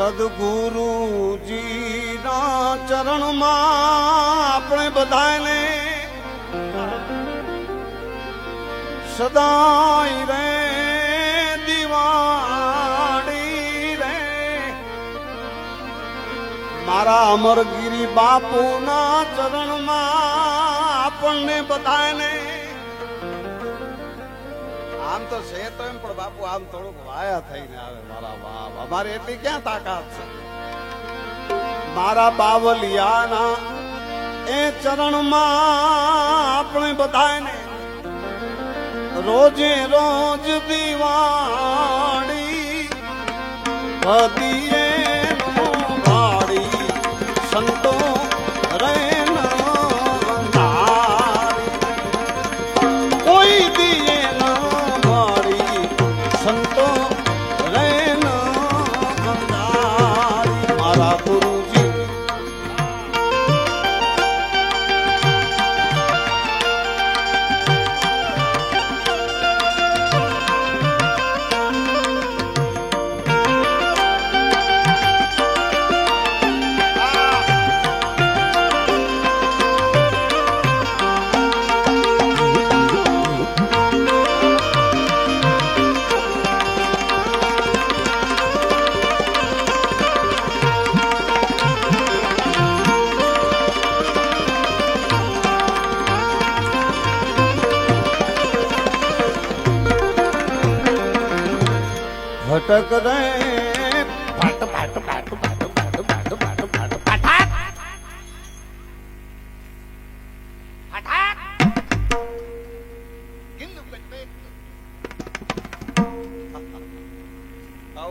સદગુરુજીના ચરણમાં આપણે બધાને સદાય રે દિવાળી રે. મારા અમરગીરી બાપુના ચરણમાં આપણને બધાને આમ તો છે તો એમ પણ બાપુ, આમ થોડુંક વાયા થઈને આવે મારા બાપ. અમારે એટલી ક્યાં તાકાત છે? મારા બાવલિયાના એ ચરણમાં આપણે બધાને રોજે રોજ દિવાળી કદીએ ભટક રે. પાટ પાટ પાટ પાટ પાટ પાટ પાટ પાટ. પાટ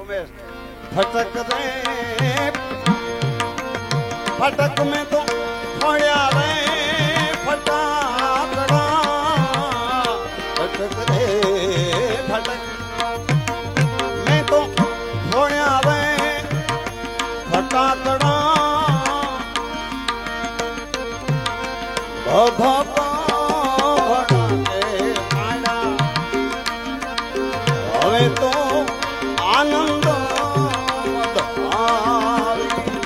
ઉમેશ ફટક રે. ફટક મેં તો આનંદ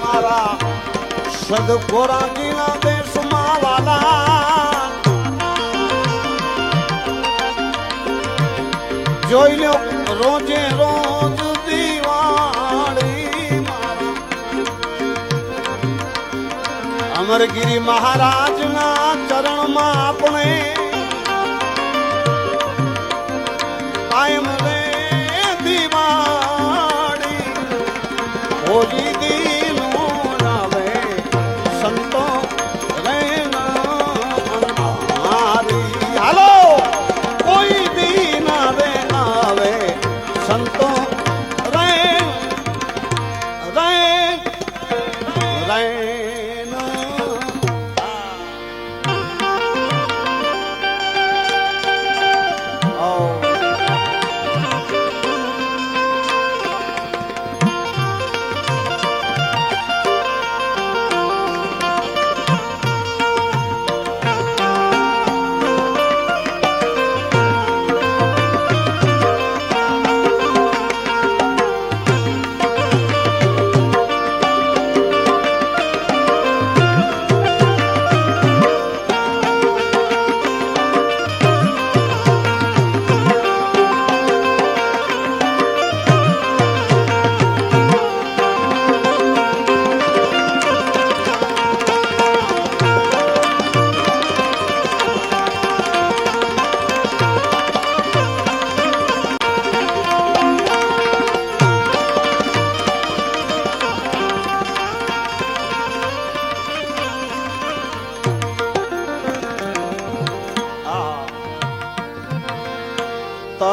મારા સદગોરાજીના દેશમાં વાલા જોઈ લો રોજે રોજ દિવાળી મારા અમરગીરી મહારાજના ચરણમાં આપણે કાયમ રે বলি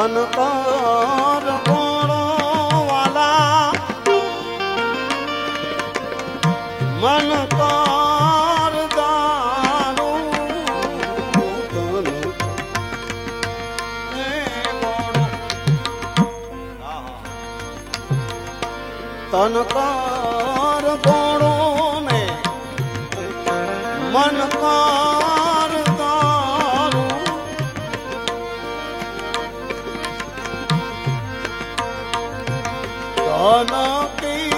તન કર ગોળો વાલા મન કર દારૂ તન. કર મન કર ધન કી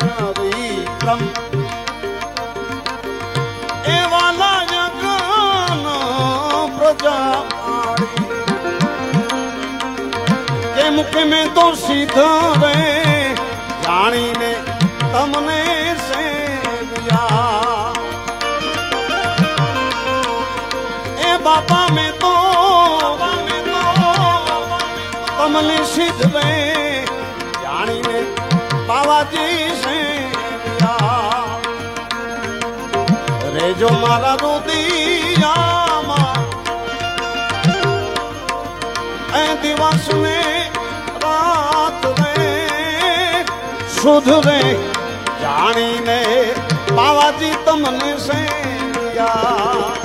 મેડમ એવા લાયકન પ્રજા કે મેં તો રે જાણીને તમને સેવ્યા. એ બાપા મેં તો તમને સીધવે જાણીને રેજો મારા રુદિયામાં એ દિવસ ને રાત રે સુધરે જાણીને બાવાજી તમને સેવ્યા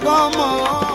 Come on.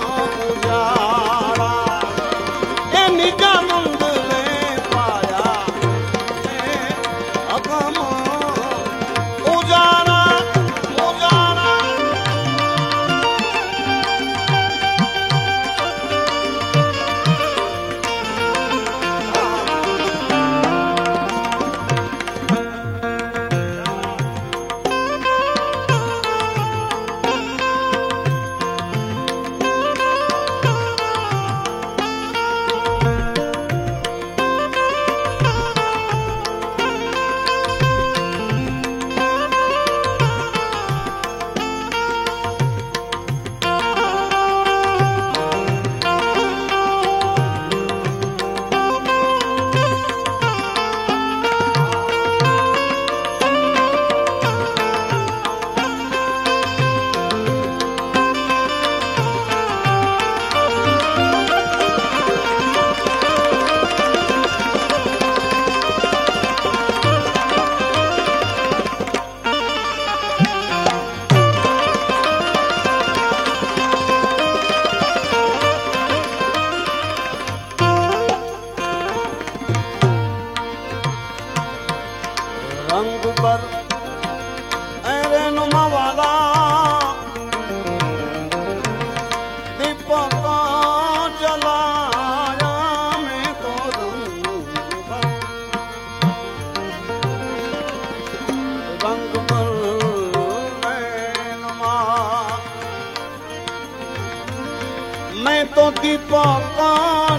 मैं तो दीपों को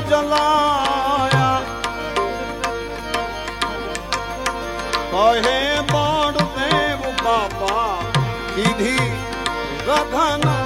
जलाया कहे बड़ देव बाबा सीधी रधना